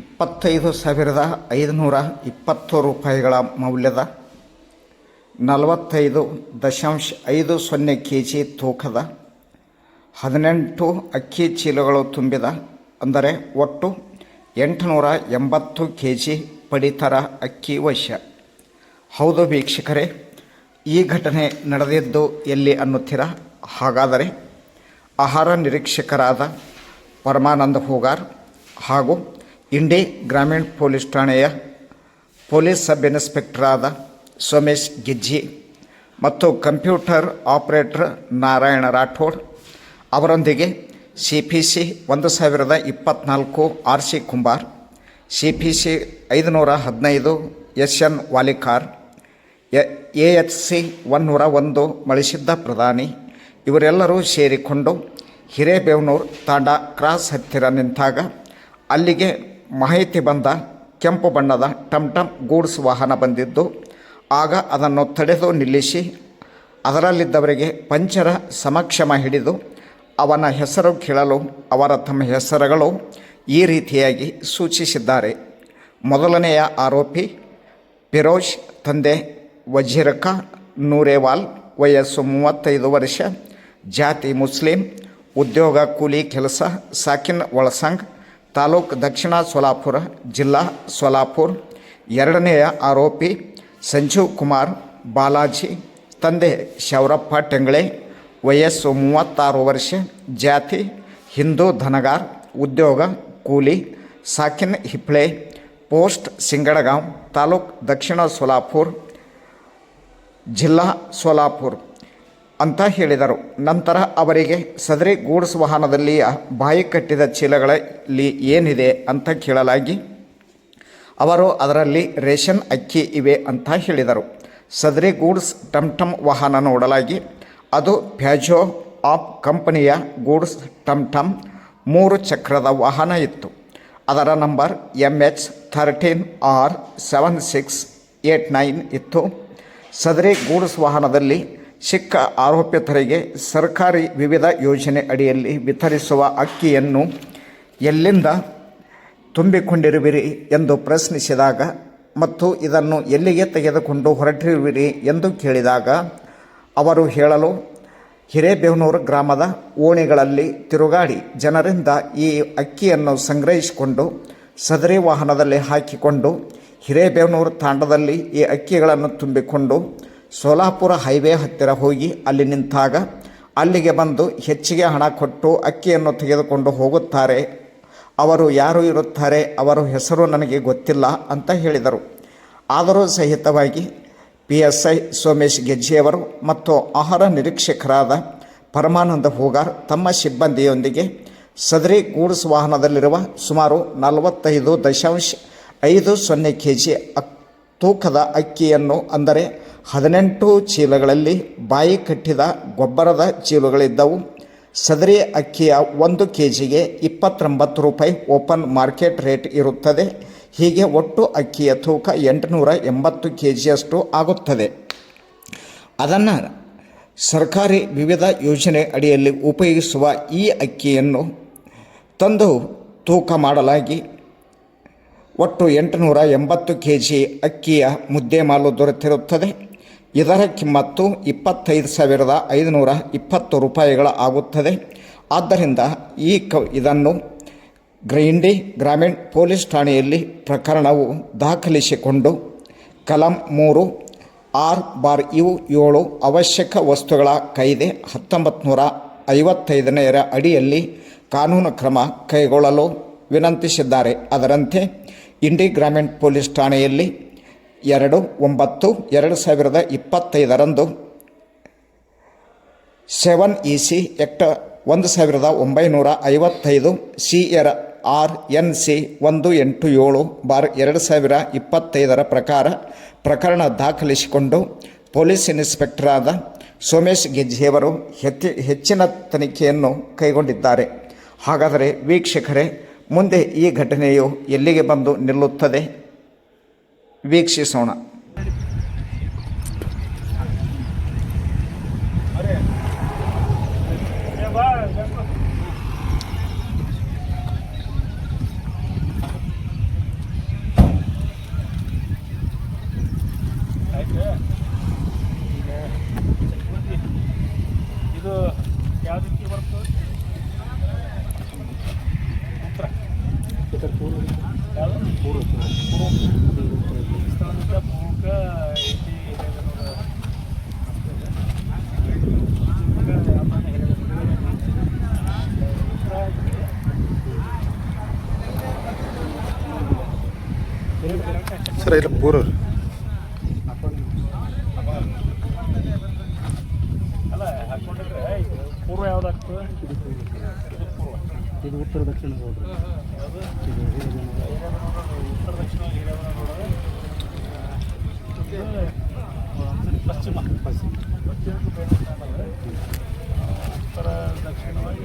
ಇಪ್ಪತ್ತೈದು ಸಾವಿರದ ಐದುನೂರ ಇಪ್ಪತ್ತು ರೂಪಾಯಿಗಳ ಮೌಲ್ಯದ ನಲವತ್ತೈದು ದಶಾಂಶ ಐದು ಸೊನ್ನೆ ಕೆ ಜಿ ತೂಕದ ಹದಿನೆಂಟು ಅಕ್ಕಿ ಚೀಲಗಳು ತುಂಬಿದ, ಅಂದರೆ ಒಟ್ಟು ಎಂಟುನೂರ ಎಂಬತ್ತು ಕೆ ಜಿ ಪಡಿತರ ಅಕ್ಕಿ ವಶ ಹೌದು ವೀಕ್ಷಕರೇ, ಈ ಘಟನೆ ನಡೆದಿದ್ದು ಎಲ್ಲಿ ಅನ್ನುತ್ತೀರಾ? ಹಾಗಾದರೆ ಆಹಾರ ನಿರೀಕ್ಷಕರಾದ ಪರಮಾನಂದ ಹೂಗಾರ್ ಹಾಗೂ ಇಂಡಿ ಗ್ರಾಮೀಣ ಪೊಲೀಸ್ ಠಾಣೆಯ ಪೊಲೀಸ್ ಸಬ್ ಇನ್ಸ್ಪೆಕ್ಟರ್ ಆದ ಸೋಮೇಶ್ ಗಿಜ್ಜಿ ಮತ್ತು ಕಂಪ್ಯೂಟರ್ ಆಪರೇಟರ್ ನಾರಾಯಣ ರಾಠೋಡ್ ಅವರೊಂದಿಗೆ ಸಿ ಪಿ ಸಿ ಒಂದು ಸಾವಿರದ ಇಪ್ಪತ್ನಾಲ್ಕು R C Kumbar, C P C ಐದುನೂರ ಹದಿನೈದು S N Valikar, A H C ಒನ್ನೂರ ಒಂದು ಮಳಿಸಿದ್ದ ಪ್ರಧಾನಿ ಇವರೆಲ್ಲರೂ ಸೇರಿಕೊಂಡು ಹಿರೇಬೇವನೂರು ತಾಂಡ ಕ್ರಾಸ್ ಹತ್ತಿರ ನಿಂತಾಗ ಅಲ್ಲಿಗೆ ಮಾಹಿತಿ ಬಂದ, ಕೆಂಪು ಬಣ್ಣದ ಟಮ್ ಟಮ್ ಗೂಡ್ಸ್ ವಾಹನ ಬಂದಿದ್ದು, ಆಗ ಅದನ್ನು ತಡೆದು ನಿಲ್ಲಿಸಿ, ಅದರಲ್ಲಿದ್ದವರಿಗೆ ಪಂಚರ ಸಮಕ್ಷಮ ಹಿಡಿದು, ಅವನ ಹೆಸರು ಕೇಳಲು, ಅವರ ತಮ್ಮ ಹೆಸರುಗಳು ಈ ರೀತಿಯಾಗಿ ಸೂಚಿಸಿದ್ದಾರೆ. ಮೊದಲನೆಯ ಆರೋಪಿ, ಫಿರೋಜ್, ತಂದೆ ವಜೀರಕ ನೂರೇವಾಲ್, ವಯಸ್ಸು ಮೂವತ್ತೈದು ವರ್ಷ, ಜಾತಿ ಮುಸ್ಲಿಂ, ಉದ್ಯೋಗ ಕೂಲಿ ಕೆಲಸ, ಸಾಕಿನ್ ಒಳಸಂಗ್ ತಾಲೂಕು ದಕ್ಷಿಣ ಸೋಲಾಪುರ, ಜಿಲ್ಲಾ ಸೋಲಾಪುರ್. ಎರಡನೆಯ ಆರೋಪಿ ಸಂಜೀವ್ ಕುಮಾರ್, ಬಾಲಾಜಿ, ತಂದೆ ಶೌರಪ್ಪ ಟೆಂಗಳೆ, ವಯಸ್ಸು ಮೂವತ್ತಾರು ವರ್ಷ, ಜಾತಿ ಹಿಂದೂ ಧನಗಾರ್, ಉದ್ಯೋಗ ಕೂಲಿ, ಸಾಕಿನ್ ಹಿಪ್ಳೆ ಪೋಸ್ಟ್ ಸಿಂಗಡಗಾಂವ್, ತಾಲೂಕ್ ದಕ್ಷಿಣ ಸೋಲಾಪುರ್, ಜಿಲ್ಲಾ ಸೋಲಾಪುರ್. ಅಂತ ಹೇಳಿದರು. ನಂತರ ಅವರಿಗೆ, ಸದರಿ ಗೂಡ್ಸ್ ವಾಹನದಲ್ಲಿ ಬಾಯಿ ಕಟ್ಟಿದ ಚೀಲಗಳಲ್ಲಿ ಏನಿದೆ ಅಂತ ಕೇಳಲಾಗಿ, ಅವರು ಅದರಲ್ಲಿ ರೇಷನ್ ಅಕ್ಕಿ ಇವೆ ಅಂತ ಹೇಳಿದರು. ಸದರಿ ಗೂಡ್ಸ್ ಟಮ್ ಟಮ್ ವಾಹನ ನೋಡಲಾಗಿ, ಅದು ಪ್ಯಾಜೋ ಆಪ್ ಕಂಪನಿಯ ಗೂಡ್ಸ್ ಟಮ್ ಟಮ್ ಮೂರು ಚಕ್ರದ ವಾಹನ ಇತ್ತು. ಅದರ number M H thirteen R seven six eight nine ಇತ್ತು. ಸದರಿ ಗೂಡ್ಸ್ ವಾಹನದಲ್ಲಿ ಸಿಕ್ಕ ಆರೋಪಿತರಿಗೆ ಸರ್ಕಾರಿ ವಿವಿಧ ಯೋಜನೆ ಅಡಿಯಲ್ಲಿ ವಿತರಿಸುವ ಅಕ್ಕಿಯನ್ನು ಎಲ್ಲಿಂದ ತುಂಬಿಕೊಂಡಿರುವಿರಿ ಎಂದು ಪ್ರಶ್ನಿಸಿದಾಗ ಮತ್ತು ಇದನ್ನು ಎಲ್ಲಿಗೆ ತೆಗೆದುಕೊಂಡು ಹೊರಟಿರುವಿರಿ ಎಂದು ಕೇಳಿದಾಗ ಅವರು ಹೇಳಲು, ಹಿರೇಬೇವನೂರು ಗ್ರಾಮದ ಓಣಿಗಳಲ್ಲಿ ತಿರುಗಾಡಿ ಜನರಿಂದ ಈ ಅಕ್ಕಿಯನ್ನು ಸಂಗ್ರಹಿಸಿಕೊಂಡು ಸದರಿ ವಾಹನದಲ್ಲಿ ಹಾಕಿಕೊಂಡು ಹಿರೇಬೇವನೂರು ತಾಂಡದಲ್ಲಿ ಈ ಅಕ್ಕಿಗಳನ್ನು ತುಂಬಿಕೊಂಡು ಸೋಲಾಪುರ ಹೈವೇ ಹತ್ತಿರ ಹೋಗಿ ಅಲ್ಲಿ ನಿಂತಾಗ ಅಲ್ಲಿಗೆ ಬಂದು ಹೆಚ್ಚಿಗೆ ಹಣ ಕೊಟ್ಟು ಅಕ್ಕಿಯನ್ನು ತೆಗೆದುಕೊಂಡು ಹೋಗುತ್ತಾರೆ. ಅವರು ಯಾರು ಇರುತ್ತಾರೆ, ಅವರ ಹೆಸರು ನನಗೆ ಗೊತ್ತಿಲ್ಲ ಅಂತ ಹೇಳಿದರು. ಆದರೂ ಸಹಿತವಾಗಿ ಪಿ ಎಸ್ ಐ ಸೋಮೇಶ್ ಗೆಜ್ಜೆಯವರು ಮತ್ತು ಆಹಾರ ನಿರೀಕ್ಷಕರಾದ ಪರಮಾನಂದ ಹೂಗಾರ್ ತಮ್ಮ ಸಿಬ್ಬಂದಿಯೊಂದಿಗೆ ಸದರಿ ಗೂಡ್ಸ್ ವಾಹನದಲ್ಲಿರುವ ಸುಮಾರು ನಲವತ್ತೈದು ದಶಾಂಶ ಐದು ಸೊನ್ನೆ ಕೆ ಜಿ ಅಕ್ ತೂಕದ ಅಕ್ಕಿಯನ್ನು ಅಂದರೆ ಹದಿನೆಂಟು ಚೀಲಗಳಲ್ಲಿ ಬಾಯಿ ಕಟ್ಟಿದ ಗೊಬ್ಬರದ ಚೀಲಗಳಿದ್ದವು. ಸದರಿ ಅಕ್ಕಿಯ ಒಂದು ಕೆ ಜಿಗೆ ಇಪ್ಪತ್ತೊಂಬತ್ತು ರೂಪಾಯಿ ಓಪನ್ ಮಾರ್ಕೆಟ್ ರೇಟ್ ಇರುತ್ತದೆ. ಹೀಗೆ ಒಟ್ಟು ಅಕ್ಕಿಯ ತೂಕ ಎಂಟುನೂರ ಎಂಬತ್ತು ಕೆ ಜಿಯಷ್ಟು ಆಗುತ್ತದೆ. ಅದನ್ನು ಸರ್ಕಾರಿ ವಿವಿಧ ಯೋಜನೆ ಅಡಿಯಲ್ಲಿ ಉಪಯೋಗಿಸುವ ಈ ಅಕ್ಕಿಯನ್ನು ತಂದು ತೂಕ ಮಾಡಲಾಗಿ ಒಟ್ಟು ಎಂಟುನೂರ ಎಂಬತ್ತು ಕೆ ಜಿ ಅಕ್ಕಿಯ ಮುದ್ದೆ ಮಾಲು ದೊರೆತಿರುತ್ತದೆ. ಇದರ ಕಿಮ್ಮತ್ತು ಇಪ್ಪತ್ತೈದು ಸಾವಿರದ ಐದುನೂರ ಇಪ್ಪತ್ತು ರೂಪಾಯಿಗಳ ಆಗುತ್ತದೆ. ಆದ್ದರಿಂದ ಈ ಕ, ಇದನ್ನು ಗ್ರೈಂಡಿ ಗ್ರಾಮೀಣ ಪೊಲೀಸ್ ಠಾಣೆಯಲ್ಲಿ ಪ್ರಕರಣವು ದಾಖಲಿಸಿಕೊಂಡು ಕಲಂ ಮೂರು, ಆರ್ ಬಾರ್ ಯು ಏಳು ಅವಶ್ಯಕ ವಸ್ತುಗಳ ಕಾಯ್ದೆ ಹತ್ತೊಂಬತ್ತು ಐವತ್ತೈದನೆಯರ ಅಡಿಯಲ್ಲಿ ಕಾನೂನು ಕ್ರಮ ಕೈಗೊಳ್ಳಲು ವಿನಂತಿಸಿದ್ದಾರೆ. ಅದರಂತೆ ಇಂಡಿ ಗ್ರಾಮೀಣ ಪೊಲೀಸ್ ಠಾಣೆಯಲ್ಲಿ ಎರಡು, ಒಂಬತ್ತು, ಎರಡು ಸಾವಿರದ ಇಪ್ಪತ್ತೈದರಂದು ಸೆವೆನ್ ಇ ಸಿ ಎಕ್ಟ್ ಒಂದು ಸಾವಿರದ ಒಂಬೈನೂರ ಐವತ್ತೈದು ಸಿ ಎರ್ ಆರ್ ಎನ್ ಸಿ ಒಂದು ಎಂಟು ಏಳು ಬಾರ್ ಎರಡು ಸಾವಿರ ಇಪ್ಪತ್ತೈದರ ಪ್ರಕಾರ ಪ್ರಕರಣ ದಾಖಲಿಸಿಕೊಂಡು ಪೊಲೀಸ್ ಇನ್ಸ್ಪೆಕ್ಟರ್ ಆದ ಸೋಮೇಶ್ ಗೆಜ್ಜೆಯವರು ಹೆಚ್ಚಿ ಹೆಚ್ಚಿನ ತನಿಖೆಯನ್ನು ಕೈಗೊಂಡಿದ್ದಾರೆ. ಹಾಗಾದರೆ ವೀಕ್ಷಕರೇ, ಮುಂದೆ ಈ ಘಟನೆಯು ಎಲ್ಲಿಗೆ ಬಂದು ನಿಲ್ಲುತ್ತದೆ? वीक्षण सोना ಸರ್ ಇಲ್ಲ ಹಾಕ್ಕೊಂಡಿದ್ರೆ ಪೂರ್ವ ಯಾವ್ದಾಗ್ತದೆ ಇದು ಉತ್ತರ ದಕ್ಷಿಣ ರೋಡ್ ಉತ್ತರ ದಕ್ಷಿಣ. ಪಶ್ಚಿಮ ಪಶ್ಚಿಮ. ಉತ್ತರ ದಕ್ಷಿಣವಾಗಿ